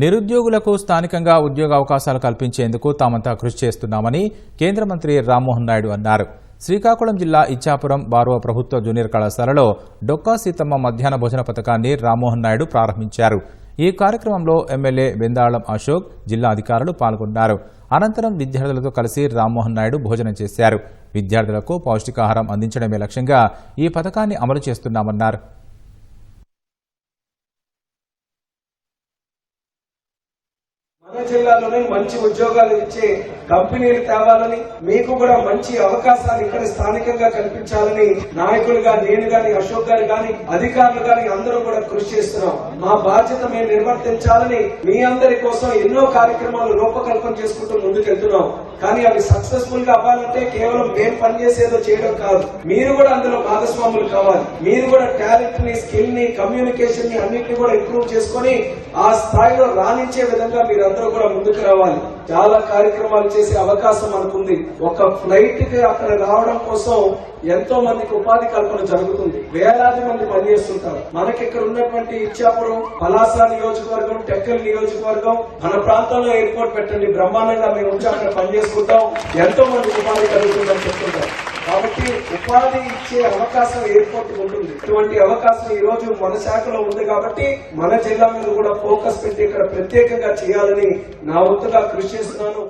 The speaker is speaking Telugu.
నిరుద్యోగులకు స్థానికంగా ఉద్యోగ అవకాశాలు కల్పించేందుకు తామంతా కృషి చేస్తున్నామని కేంద్ర మంత్రి రామ్మోహన్ నాయుడు అన్నారు. శ్రీకాకుళం జిల్లా ఇచ్చాపురం బార్వో ప్రభుత్వ జూనియర్ కళాశాలలో డొక్కా సీతమ్మ మధ్యాహ్న భోజన పథకాన్ని రామ్మోహన్ నాయుడు ప్రారంభించారు. ఈ కార్యక్రమంలో ఎమ్మెల్యే బెందాళం అశోక్ జిల్లా అధికారులు పాల్గొన్నారు. అనంతరం విద్యార్థులతో కలిసి రామ్మోహన్ నాయుడు భోజనం చేశారు. విద్యార్థులకు పౌష్టికాహారం అందించడమే లక్ష్యంగా ఈ పథకాన్ని అమలు చేస్తున్నామన్నారు. మన జిల్లాలోనే మంచి ఉద్యోగాలు ఇచ్చే కంపెనీలు తేవాలని మీకు కూడా మంచి అవకాశాలు ఇక్కడ స్థానికంగా కల్పించాలని నాయకులుగా నేను గాని అశోక్ గారు గాని అధికారులు గాని అందరూ కూడా కృషి చేస్తున్నాం. మా బాధ్యత మేము నిర్వర్తించాలని మీ అందరి కోసం ఎన్నో కార్యక్రమాలు రూపకల్పన చేసుకుంటూ ముందుకెళ్తున్నాం. కానీ అవి సక్సెస్ఫుల్గా అవ్వాలంటే కేవలం మేము పనిచేసేదో చేయడం కాదు. మీరు కూడా అందులో భాగస్వాములు కావాలి. మీరు కూడా టాలెంట్ని స్కిల్ని కమ్యూనికేషన్ని అన్నింటినీ కూడా ఇంప్రూవ్ చేసుకొని ఆ స్థాయిలో రాణించే విధంగా మీరు మీరందరూ కూడా ముందుకు రావాలి. చాలా కార్యక్రమాలు చేసే అవకాశం మనకుంది. ఒక ఫ్లైట్కి అక్కడ రావడం కోసం ఎంతో మందికి ఉపాధి కల్పన జరుగుతుంది. వేలాది మంది పనిచేస్తుంటారు. మనకి ఇక్కడ ఉన్నటువంటి ఇచ్చాపురం పలాస నియోజకవర్గం టెక్కల్ నియోజకవర్గం మన ప్రాంతంలో ఎయిర్పోర్ట్ పెట్టండి. బ్రహ్మాండంగా మేము ఉంచి అక్కడ పనిచేసుకుంటాం. ఎంతో మందికి ఉపాధి కలుగుతుందని చెప్తుంటారు. కాబట్టి ఉపాధి ఇచ్చే అవకాశం ఎయిర్పోర్ట్ ఉంటుంది. ఇటువంటి అవకాశం ఈ రోజు మన శాఖలో ఉంది కాబట్టి మన జిల్లా మీద కూడా ఫోకస్ పెట్టి ఇక్కడ ప్రత్యేకంగా చేయాలని నా వంతుగా కృషి చేస్తున్నాను.